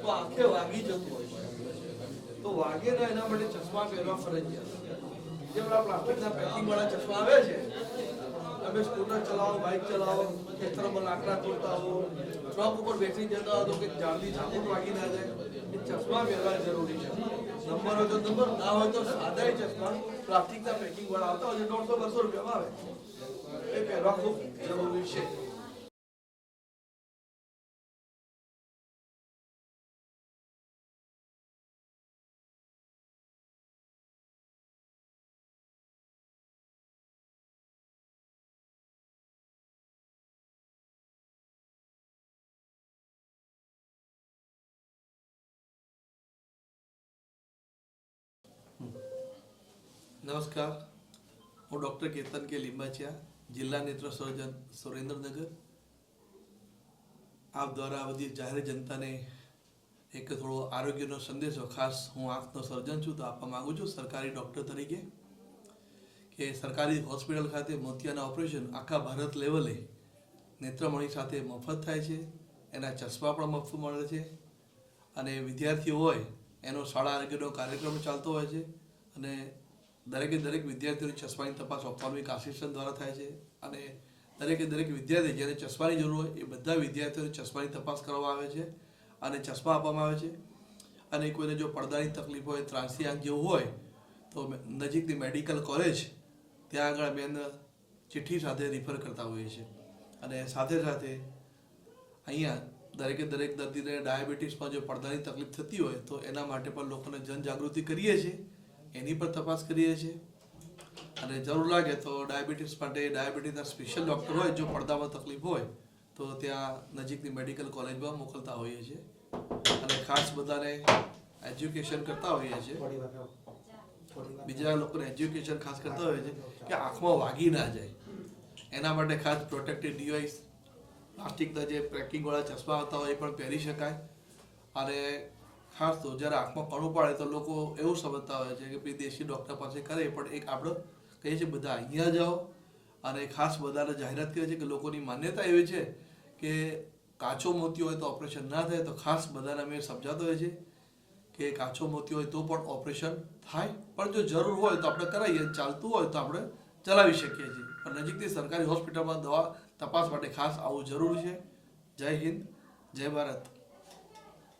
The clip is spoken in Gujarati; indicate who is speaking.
Speaker 1: તો આંખે વાગી જતું હોય તો વાગે ને એના માટે ચશ્મા પહેરવા ફરજિયાત જે પેલા પ્લાસ્ટિકના પેકિંગ વાળા ચશ્મા આવે છે, તમે સ્કૂટર ચલાવો, બાઇક ચલાવો, ખેતરમાં લાકડા તોડતા હો, ટ્રક ઉપર બેસી જતા હતો કે જાળની ઝાપટ વાગી ના જાય. એ ચશ્મા પહેરવા જરૂરી છે. નંબર હોય તો નંબર, ના હોય તો સાદા ચશ્મા. પ્લાસ્ટિકના પેકિંગ વાળા આવતા હોય દોઢસો, બસો રૂપિયામાં આવે. એ પહેરવા ખૂબ જરૂરી છે. નમસ્કાર હું ડૉક્ટર કેતન કે લીંબાચિયા જિલ્લા નેત્ર સર્જન સુરેન્દ્રનગર આપ દ્વારા બધી જાહેર જનતાને એક થોડો આરોગ્યનો સંદેશો ખાસ હું આંખનો સર્જન છું તો આપવા માગું છું સરકારી ડૉક્ટર તરીકે કે સરકારી હોસ્પિટલ ખાતે મોતિયાના ઓપરેશન આખા ભારત લેવલે નેત્રમણી સાથે મફત થાય છે, એના ચશ્મા પણ મફત મળે છે અને વિદ્યાર્થીઓ હોય એનો શાળા આરોગ્યનો કાર્યક્રમ ચાલતો હોય છે અને દરેકે દરેક વિદ્યાર્થીઓની ચશ્માની તપાસ ઓપ્થોલ્મિક આસિસ્ટન્ટ દ્વારા થાય છે અને દરેકે દરેક વિદ્યાર્થી જેને ચશ્માની જરૂર હોય એ બધા વિદ્યાર્થીઓને ચશ્માની તપાસ કરવામાં આવે છે અને ચશ્મા આપવામાં આવે છે. અને કોઈને જો પડદાની તકલીફ હોય, ત્રાસી આંખ જેવું હોય, તો નજીકની મેડિકલ કોલેજ ત્યાં આગળ બેન ચિઠ્ઠી સાથે રિફર કરતા હોઈએ છીએ. અને સાથે સાથે અહીંયા દરેકે દરેક દર્દીને ડાયાબિટીસમાં જો પડદાની તકલીફ થતી હોય, તો એના માટે પણ લોકોને જનજાગૃતિ કરીએ છીએ. એની પણ તપાસ કરીએ છીએ. અને જરૂર લાગે તો ડાયાબિટીસ માટે ડાયાબિટીસના સ્પેશિયલ ડૉક્ટર હોય, જો પડદામાં તકલીફ હોય, તો ત્યાં નજીકની મેડિકલ કોલેજમાં મોકલતા હોઈએ છીએ. અને ખાસ બધાને એજ્યુકેશન કરતા હોઈએ છીએ. બીજા લોકોને એજ્યુકેશન ખાસ કરતા હોઈએ છીએ કે આંખમાં વાગી ના જાય. એના માટે ખાસ પ્રોટેક્ટિવ ડિવાઇસ, પ્લાસ્ટિકના જે પેકિંગવાળા ચશ્મા આવતા હોય એ પણ પહેરી શકાય. અને ખાસ તો જ્યારે આંખમાં કણું પાડે તો લોકો એવું સમજતા હોય છે કે ભાઈ દેશી ડૉક્ટર પાસે કરે, પણ એક આપણે કહીએ છીએ બધા અહીંયા જાઓ. અને ખાસ બધાને જાહેરાત કરે છે કે લોકોની માન્યતા એવી છે કે કાચો મોતી હોય તો ઓપરેશન ના થાય, તો ખાસ બધાને અમે સમજાતો હોય છે કે કાચો મોતી હોય તો પણ ઓપરેશન થાય. પણ જો જરૂર હોય તો આપણે કરાવીએ, ચાલતું હોય તો આપણે ચલાવી શકીએ છીએ. પણ નજીકની સરકારી હોસ્પિટલમાં દવા તપાસ માટે ખાસ આવવું જરૂરી છે. જય હિન્દ, જય ભારત.